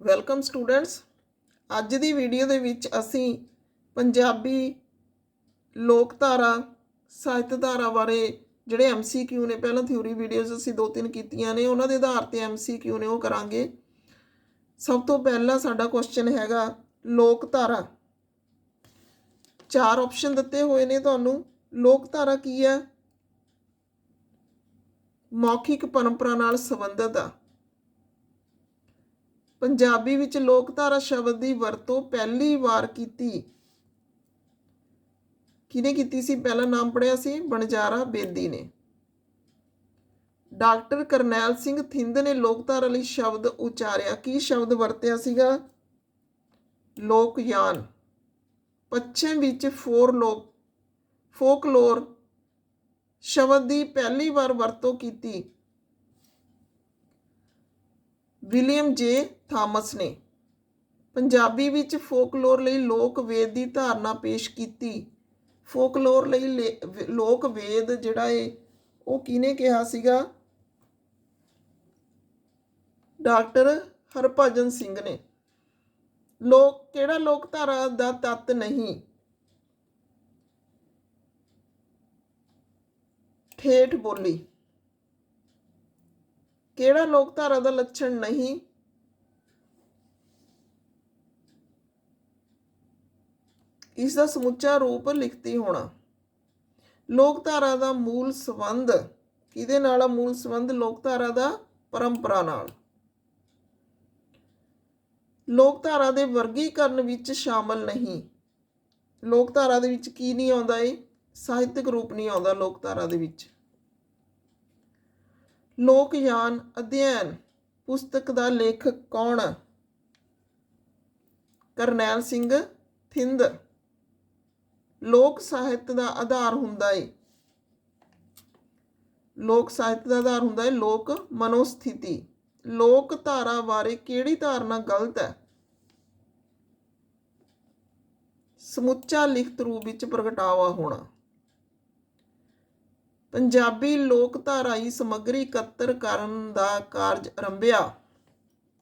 Welcome students ਅੱਜ ਦੀ video ਦੇ ਵਿੱਚ ਅਸੀਂ ਪੰਜਾਬੀ ਲੋਕ ਲੋਕਧਾਰਾ, ਸਾਹਿਤਧਾਰਾ ਬਾਰੇ ਜਿਹੜੇ ਐਮਸੀਕਿਊ ਨੇ, ਪਹਿਲਾਂ ਥਿਊਰੀ ਵੀਡੀਓਜ਼ ਅਸੀਂ ਦੋ ਤਿੰਨ ਕੀਤੀਆਂ ਨੇ, ਉਹਨਾਂ ਦੇ ਆਧਾਰ ਤੇ ਐਮਸੀਕਿਊ ਨੇ ਉਹ ਕਰਾਂਗੇ। ਸਭ ਤੋਂ ਪਹਿਲਾ ਸਾਡਾ ਕੁਐਸਚਨ ਹੈਗਾ ਲੋਕ ਧਾਰਾ ਚਾਰ ਆਪਸ਼ਨ ਦਿੱਤੇ ਹੋਏ ਨੇ ਤੁਹਾਨੂੰ। ਲੋਕਧਾਰਾ ਕੀ ਹੈ? ਮੌਖਿਕ ਪਰੰਪਰਾ ਨਾਲ ਸੰਬੰਧਿਤ ਆ। ਪੰਜਾਬੀ ਵਿੱਚ ਲੋਕਧਾਰਾ ਸ਼ਬਦ ਦੀ ਵਰਤੋਂ ਪਹਿਲੀ ਵਾਰ ਕੀਤੀ। ਕਿਹਨੇ ਕੀਤੀ ਸੀ? ਪਹਿਲਾ ਨਾਮ ਪੜਿਆ ਸੀ ਬਣਜਾਰਾ ਬੇਦੀ ਨੇ। ਡਾਕਟਰ ਕਰਨੈਲ ਸਿੰਘ ਥਿੰਦ ਨੇ ਲੋਕਧਾਰਾ ਲਈ ਸ਼ਬਦ ਉਚਾਰਿਆ। ਕੀ ਸ਼ਬਦ ਵਰਤਿਆ ਸੀਗਾ? ਲੋਕਯਾਨ। ਪੱਛਮ ਵਿੱਚ ਫੋਰ ਲੋਕ, ਫੋਕਲੋਰ ਸ਼ਬਦ ਦੀ ਪਹਿਲੀ ਵਾਰ ਵਰਤੋਂ ਕੀਤੀ। ਵਿਲੀਅਮ ਜੇ ਥਾਮਸ ਨੇ ਪੰਜਾਬੀ ਵਿੱਚ ਫੋਕਲੋਰ ਲਈ ਲੋਕ ਵੇਦ ਦੀ ਧਾਰਨਾ ਪੇਸ਼ ਕੀਤੀ। ਫੋਕਲੋਰ ਲਈ ਲੇ- ਲੋਕ ਵੇਦ ਜਿਹੜਾ ਏ, ਉਹ ਕਿਹਨੇ ਕਿਹਾ ਸੀਗਾ? ਡਾਕਟਰ ਹਰਭਜਨ ਸਿੰਘ ਨੇ। ਲੋਕ, ਕਿਹੜਾ ਲੋਕਧਾਰਾ ਦਾ ਤੱਤ ਨਹੀਂ? ਠੇਠ ਬੋਲੀ। ਕਿਹੜਾ ਲੋਕ ਧਾਰਾ ਦਾ ਲੱਛਣ ਨਹੀਂ? ਇਸ ਦਾ ਸਮੁੱਚਾ ਰੂਪ ਲਿਖਤੀ ਹੋਣਾ। ਲੋਕ ਧਾਰਾ ਦਾ ਮੂਲ ਸੰਬੰਧ ਕਿਹਦੇ ਨਾਲ ਆ? ਮੂਲ ਸੰਬੰਧ ਲੋਕਧਾਰਾ ਦਾ ਪਰੰਪਰਾ ਨਾਲ। ਲੋਕਧਾਰਾ ਦੇ ਵਰਗੀਕਰਨ ਵਿੱਚ ਸ਼ਾਮਲ ਨਹੀਂ। ਲੋਕ ਧਾਰਾ ਦੇ ਵਿੱਚ ਕੀ ਨਹੀਂ ਆਉਂਦਾ ਏ? ਸਾਹਿਤਕ ਰੂਪ ਨਹੀਂ ਆਉਂਦਾ ਲੋਕ ਧਾਰਾ ਦੇ ਵਿੱਚ। ਲੋਕ ਯਾਨ ਅਧਿਐਨ। ਪੁਸਤਕ ਦਾ ਲੇਖਕ ਕੌਣ? ਕਰਨੈਲ ਸਿੰਘ ਥਿੰਦ। ਲੋਕ ਸਾਹਿਤ ਦਾ ਆਧਾਰ ਹੁੰਦਾ ਏ। ਲੋਕ ਸਾਹਿਤ ਦਾ ਆਧਾਰ ਹੁੰਦਾ ਏ। ਲੋਕ ਮਨੋਸਥਿਤੀ। ਲੋਕ ਧਾਰਾ ਬਾਰੇ ਕਿਹੜੀ ਧਾਰਨਾ ਗਲਤ ਹੈ? ਸਮੁੱਚਾ ਲਿਖਤ ਰੂਪ ਵਿੱਚ ਪ੍ਰਗਟਾਵਾ ਹੋਣਾ। ਪੰਜਾਬੀ ਲੋਕਧਾਰਾਈ ਸਮੱਗਰੀ ਇਕੱਤਰ ਕਰਨ ਦਾ ਕਾਰਜ ਆਰੰਭਿਆ।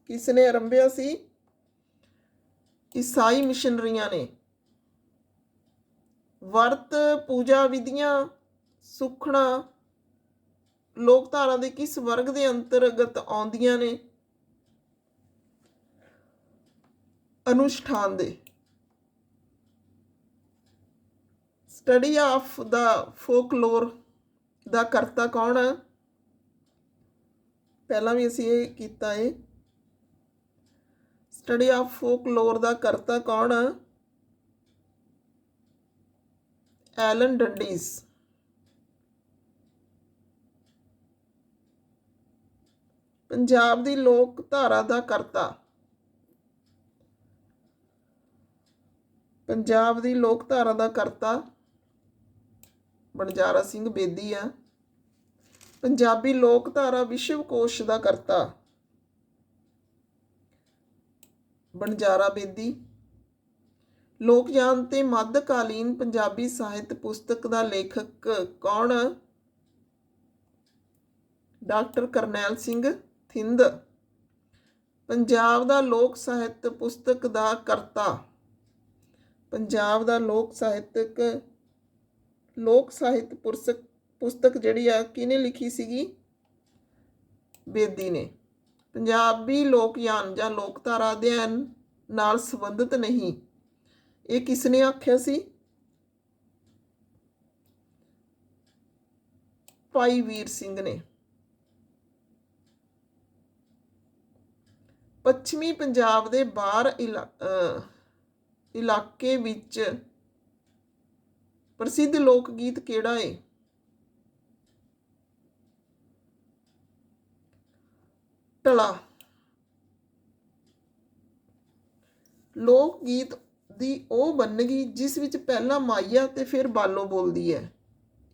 ਕਿਸ ਨੇ ਆਰੰਭਿਆ ਸੀ? ਈਸਾਈ ਮਿਸ਼ਨਰੀਆਂ ਨੇ। ਵਰਤ, ਪੂਜਾ ਵਿਧੀਆਂ, ਸੁਖਣਾ ਲੋਕਧਾਰਾ ਦੇ ਕਿਸ ਵਰਗ ਦੇ ਅੰਤਰਗਤ ਆਉਂਦੀਆਂ ਨੇ? ਅਨੁਸ਼ਠਾਨ ਦੇ। ਸਟੱਡੀ ਆਫ ਦਾ ਫੋਕਲੋਰ ਦਾ ਕਰਤਾ ਕੌਣ ਹੈ ਪਹਿਲਾਂ ਵੀ ਅਸੀਂ ਇਹ ਕੀਤਾ ਹੈ ਸਟੱਡੀ ਆਫ ਫੋਕਲੋਰ ਦਾ ਕਰਤਾ ਕੌਣ ਹੈ ਐਲਨ ਡੰਡੀਸ ਪੰਜਾਬ ਦੀ ਲੋਕ ਧਾਰਾ ਦਾ ਕਰਤਾ। ਪੰਜਾਬ ਦੀ ਲੋਕ ਧਾਰਾ ਦਾ ਕਰਤਾ। ਬਣਜਾਰਾ ਸਿੰਘ ਬੇਦੀ ਆ। ਪੰਜਾਬੀ ਲੋਕ ਧਾਰਾ ਵਿਸ਼ਵ ਕੋਸ਼ ਦਾ ਕਰਤਾ। ਬਣਜਾਰਾ ਬੇਦੀ। ਲੋਕ ਲੋਕਯਾਨ ਤੇ ਮੱਧਕਾਲੀਨ ਪੰਜਾਬੀ ਸਾਹਿਤ ਪੁਸਤਕ ਦਾ ਲੇਖਕ ਕੌਣ? ਡਾਕਟਰ ਕਰਨੈਲ ਸਿੰਘ ਥਿੰਦ। ਪੰਜਾਬ ਦਾ ਲੋਕ ਸਾਹਿਤ ਪੁਸਤਕ ਦਾ ਕਰਤਾ। ਪੰਜਾਬ ਦਾ ਲੋਕ ਸਾਹਿਤਕ ਲੋਕ ਸਾਹਿਤ ਪੁਰਸਕ, ਪੁਸਤਕ ਜਿਹੜੀ ਆ, ਕਿਹਨੇ ਲਿਖੀ ਸੀਗੀ? ਬੇਦੀ ਨੇ। ਪੰਜਾਬੀ ਲੋਕਯਾਨ ਜਾਂ ਲੋਕਧਾਰਾ ਅਧਿਐਨ ਨਾਲ ਸੰਬੰਧਿਤ ਨਹੀਂ। ਇਹ ਕਿਸ ਨੇ ਆਖਿਆ ਸੀ? ਭਾਈ ਵੀਰ ਸਿੰਘ ਨੇ। ਪੱਛਮੀ ਪੰਜਾਬ ਦੇ ਬਾਹਰ ਇਲਾ- ਇਲਾਕੇ ਵਿੱਚ ਪ੍ਰਸਿੱਧ ਲੋਕ ਗੀਤ ਕਿਹੜਾ ਹੈ ਟਲਾ। ਲੋਕ ਗੀਤ ਦੀ ਉਹ ਬੰਨਗੀ ਜਿਸ ਵਿੱਚ ਪਹਿਲਾਂ ਮਾਈਆ ਤੇ ਫਿਰ ਬਾਲੋ ਬੋਲਦੀ ਹੈ।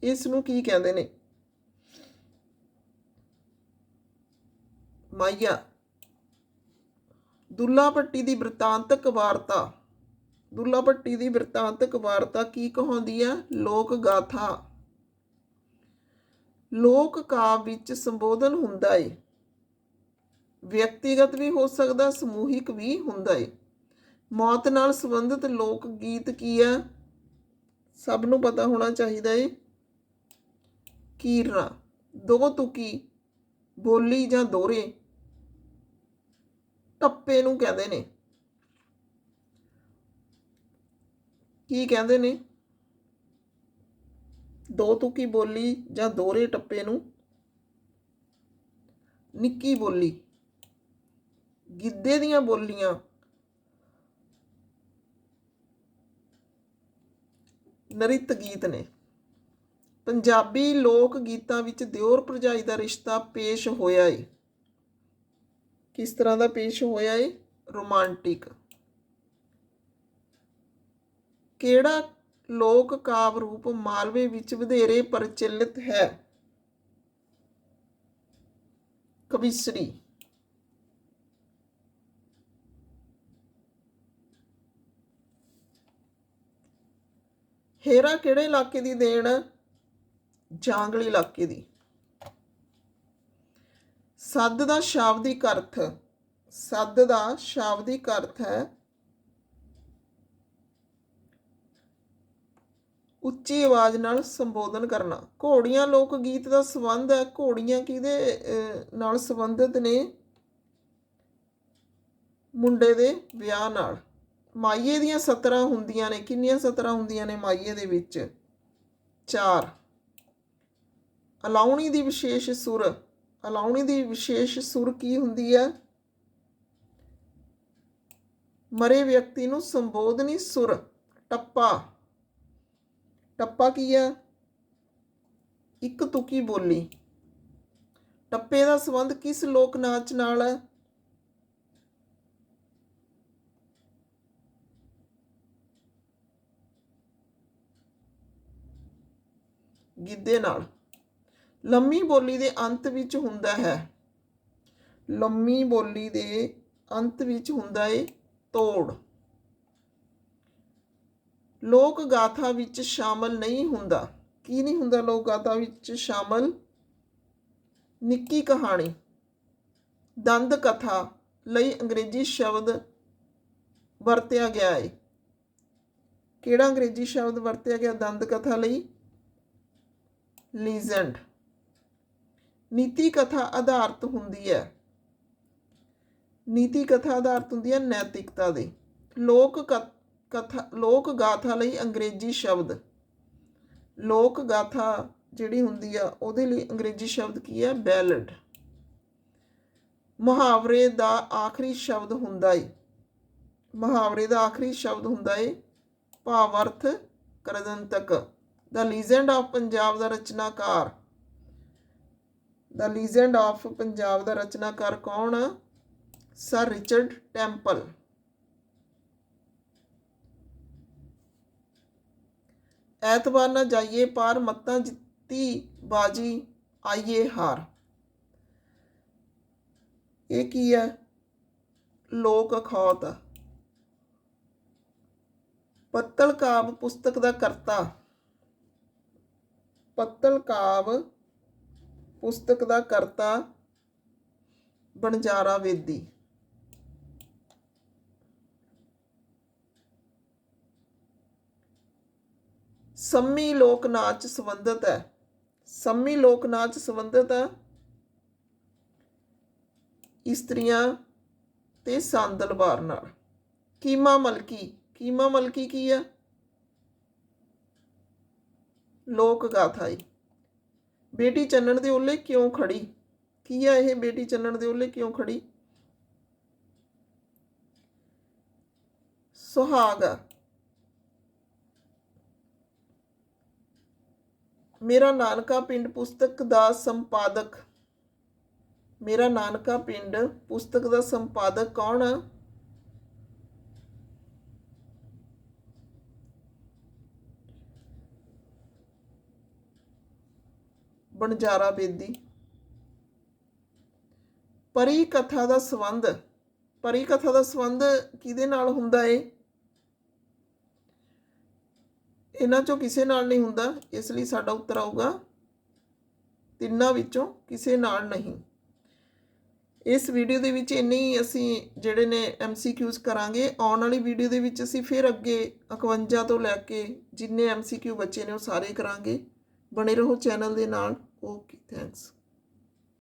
ਇਸ ਨੂੰ ਕੀ ਕਹਿੰਦੇ ਨੇ? ਮਾਈਆ, ਦੁੱਲਾ ਭੱਟੀ ਦੀ ਬ੍ਰਿਤਾਂਤਕ ਵਾਰਤਾ। ਦੁੱਲਾ ਭੱਟੀ ਦੀ ਬ੍ਰਿਤਾਂਤਕ ਵਾਰਤਾ ਕੀ ਕਹਾਉਂਦੀ ਹੈ? ਲੋਕ ਗਾਥਾ। ਲੋਕ ਕਾਵ ਵਿੱਚ ਸੰਬੋਧਨ ਹੁੰਦਾ ਏ। ਵਿਅਕਤੀਗਤ ਵੀ ਹੋ ਸਕਦਾ, ਸਮੂਹਿਕ ਵੀ ਹੁੰਦਾ ਏ। ਮੌਤ ਨਾਲ ਸੰਬੰਧਿਤ ਲੋਕ ਗੀਤ ਕੀ ਆ ਸਭ ਨੂੰ ਪਤਾ ਹੋਣਾ ਚਾਹੀਦਾ ਏ। ਕੀਰਨਾ। ਦੋ ਤੁਕੀ, ਬੋਲੀ ਜਾਂ ਦੋਰੇ। ਟੱਪੇ ਨੂੰ ਕਹਿੰਦੇ ਨੇ। ਕੀ ਕਹਿੰਦੇ ਨੇ? ਦੋ ਤੁਕੀ ਬੋਲੀ ਜਾਂ ਦੋਰੇ ਟੱਪੇ ਨੂੰ? ਨਿੱਕੀ ਬੋਲੀ। ਗਿੱਧੇ ਦੀਆਂ ਬੋਲੀਆਂ। ਨਰਿਤ ਗੀਤ ਨੇ। ਪੰਜਾਬੀ ਲੋਕ ਗੀਤਾਂ ਵਿੱਚ ਦਿਓਰ ਭਰਜਾਈ ਦਾ ਰਿਸ਼ਤਾ ਪੇਸ਼ ਹੋਇਆ ਏ। ਕਿਸ ਤਰ੍ਹਾਂ ਦਾ ਪੇਸ਼ ਹੋਇਆ ਏ? ਰੋਮਾਂਟਿਕ। ਕਿਹੜਾ ਲੋਕ ਕਾਵਿ ਰੂਪ ਮਾਲਵੇ ਵਿੱਚ ਵਧੇਰੇ ਪ੍ਰਚਲਿਤ ਹੈ? ਕਵਿਸਰੀ। ਹੇਰਾ ਕਿਹੜੇ ਇਲਾਕੇ ਦੀ ਦੇਣ? ਜਾਂਗਲੀ ਇਲਾਕੇ ਦੀ। ਸੱਦ ਦਾ ਸ਼ਾਬਦਿਕ ਅਰਥ। ਸੱਦ ਦਾ ਸ਼ਾਬਦਿਕ ਅਰਥ ਹੈ ਉੱਚੀ ਆਵਾਜ਼ ਨਾਲ ਸੰਬੋਧਨ ਕਰਨਾ। ਘੋੜੀਆਂ ਲੋਕ ਗੀਤ ਦਾ ਸੰਬੰਧ ਹੈ। ਘੋੜੀਆਂ ਕਿਹਦੇ ਨਾਲ ਸੰਬੰਧਿਤ ਨੇ? ਮੁੰਡੇ ਦੇ ਵਿਆਹ ਨਾਲ। ਮਾਈਏ ਦੀਆਂ 17 ਹੁੰਦੀਆਂ ਨੇ। ਕਿੰਨੀਆਂ 17 ਹੁੰਦੀਆਂ ਨੇ ਮਾਈਏ ਦੇ ਵਿੱਚ? ਚਾਰ। ਅਲਾਉਣੀ ਦੀ ਵਿਸ਼ੇਸ਼ ਸੁਰ। ਅਲਾਉਣੀ ਦੀ ਵਿਸ਼ੇਸ਼ ਸੁਰ ਕੀ ਹੁੰਦੀ ਹੈ? ਮਰੇ ਵਿਅਕਤੀ ਨੂੰ ਸੰਬੋਧਨੀ ਸੁਰ। ਟੱਪਾ। ਟੱਪਾ ਕੀ ਹੈ ਇੱਕ ਤੁਕੀ ਬੋਲੀ? ਟੱਪੇ ਦਾ ਸੰਬੰਧ ਕਿਸ ਲੋਕ ਨਾਚ ਨਾਲ ਹੈ ਗਿੱਧੇ ਨਾਲ। ਲੰਮੀ ਬੋਲੀ ਦੇ ਅੰਤ ਵਿੱਚ ਹੁੰਦਾ ਹੈ। ਲੰਮੀ ਬੋਲੀ ਦੇ ਅੰਤ ਵਿੱਚ ਹੁੰਦਾ ਹੈ ਤੋੜ। ਲੋਕ ਗਾਥਾ ਵਿੱਚ ਸ਼ਾਮਲ ਨਹੀਂ ਹੁੰਦਾ। ਕੀ ਨਹੀਂ ਹੁੰਦਾ ਲੋਕ ਗਾਥਾ ਵਿੱਚ? ਸ਼ਾਮਲ। ਨਿੱਕੀ ਕਹਾਣੀ। ਦੰਦ ਕਥਾ ਲਈ ਅੰਗਰੇਜ਼ੀ ਸ਼ਬਦ ਵਰਤਿਆ ਗਿਆ ਹੈ ਕਿਹੜਾ ਅੰਗਰੇਜ਼ੀ ਸ਼ਬਦ ਵਰਤਿਆ ਗਿਆ? ਦੰਦ ਕਥਾ ਲਈ। ਲੀਜੈਂਡ। ਨੀਤੀ ਕਥਾ ਆਧਾਰਿਤ ਹੁੰਦੀ ਹੈ। ਨੀਤੀ ਕਥਾ ਆਧਾਰਿਤ ਹੁੰਦੀ ਹੈ ਨੈਤਿਕਤਾ ਦੇ। ਲੋਕ ਕ- ਕਥਾ, ਲੋਕ ਗਾਥਾ ਲਈ ਅੰਗਰੇਜ਼ੀ ਸ਼ਬਦ। ਲੋਕ ਗਾਥਾ ਜਿਹੜੀ ਹੁੰਦੀ ਆ, ਉਹਦੇ ਲਈ ਅੰਗਰੇਜ਼ੀ ਸ਼ਬਦ ਕੀ ਹੈ ਬੈਲਡ। ਮੁਹਾਵਰੇ ਦਾ ਆਖਰੀ ਸ਼ਬਦ ਹੁੰਦਾ ਏ। ਮੁਹਾਵਰੇ ਦਾ ਆਖਰੀ ਸ਼ਬਦ ਹੁੰਦਾ ਏ ਭਾਵ-ਅਰਥ ਕਰਦੰਤਕ। ਦਾ ਲੀਜੈਂਡ ਆਫ ਪੰਜਾਬ ਦਾ ਰਚਨਾਕਾਰ। ਦਾ ਲੀਜੈਂਡ ਆਫ ਪੰਜਾਬ ਦਾ ਰਚਨਾਕਾਰ ਕੌਣ ਸਰ ਰਿਚਰਡ ਟੈਂਪਲ ਐਤਵਾਰ ਨਾ ਜਾਈਏ ਪਾਰ ਮੱਤਾਂ ਜਿੱਤੀ ਬਾਜੀ, ਆਈਏ ਹਾਰ। ਇਹ ਕੀ ਹੈ? ਲੋਕ ਅਖੌਤ। ਪੱਤਲ ਕਾਵ ਪੁਸਤਕ ਦਾ ਕਰਤਾ। ਪੱਤਲ ਕਾਵ ਪੁਸਤਕ ਦਾ ਕਰਤਾ। ਬਣਜਾਰਾ ਵੇਦੀ। ਸੰਮੀ ਲੋਕ ਨਾਚ ਸੰਬੰਧਿਤ ਹੈ। ਸੰਮੀ ਲੋਕ ਨਾਚ ਸੰਬੰਧਿਤ ਹੈ। ਇਸਤਰੀਆਂ ਤੇ ਸੰਦਲਵਾਰ ਨਾਲ। ਕੀਮਾ ਮਲਕੀ। ਕੀਮਾ ਮਲਕੀ ਕੀ ਹੈ? ਲੋਕ ਗਾਥਾ ਹੈ ਬੇਟੀ ਚੰਨਣ ਦੇ ਓਲੇ ਕਿਉਂ ਖੜੀ? ਕੀ ਹੈ ਇਹ ਬੇਟੀ ਚੰਨਣ ਦੇ ਓਲੇ ਕਿਉਂ ਖੜੀ? ਸੁਹਾਗ। ਮੇਰਾ ਨਾਨਕਾ ਪਿੰਡ ਪੁਸਤਕ ਦਾ ਸੰਪਾਦਕ। ਮੇਰਾ ਨਾਨਕਾ ਪਿੰਡ ਪੁਸਤਕ ਦਾ ਸੰਪਾਦਕ ਕੌਣ ਆ? ਬਣਜਾਰਾ ਬੇਦੀ। ਪਰੀ ਕਥਾ ਦਾ ਸੰਬੰਧ। ਪਰੀ ਕਥਾ ਦਾ ਸੰਬੰਧ ਕਿਹਦੇ ਨਾਲ ਹੁੰਦਾ ਏ? ਇਹਨਾਂ ਚੋਂ ਕਿਸੇ ਨਾਲ ਨਹੀਂ ਹੁੰਦਾ, ਇਸ ਲਈ ਸਾਡਾ ਉੱਤਰ ਆਊਗਾ ਤਿੰਨਾਂ ਵਿੱਚੋਂ ਕਿਸੇ ਨਾਲ ਨਹੀਂ। ਇਸ ਵੀਡੀਓ ਦੇ ਵਿੱਚ ਇੰਨੇ ਹੀ ਅਸੀਂ ਜਿਹੜੇ ਨੇ ਐਮਸੀਕਿਊਜ਼ ਕਰਾਂਗੇ। ਆਉਣ ਵਾਲੀ ਵੀਡੀਓ ਦੇ ਵਿੱਚ ਅਸੀਂ ਫਿਰ ਅੱਗੇ 51 ਤੋਂ ਲੈ ਕੇ ਜਿੰਨੇ ਐਮਸੀਕਿਊ ਬੱਚੇ ਨੇ ਉਹ ਸਾਰੇ ਕਰਾਂਗੇ। ਬਣੇ ਰਹੋ ਚੈਨਲ ਦੇ ਨਾਲ। Okay, thanks.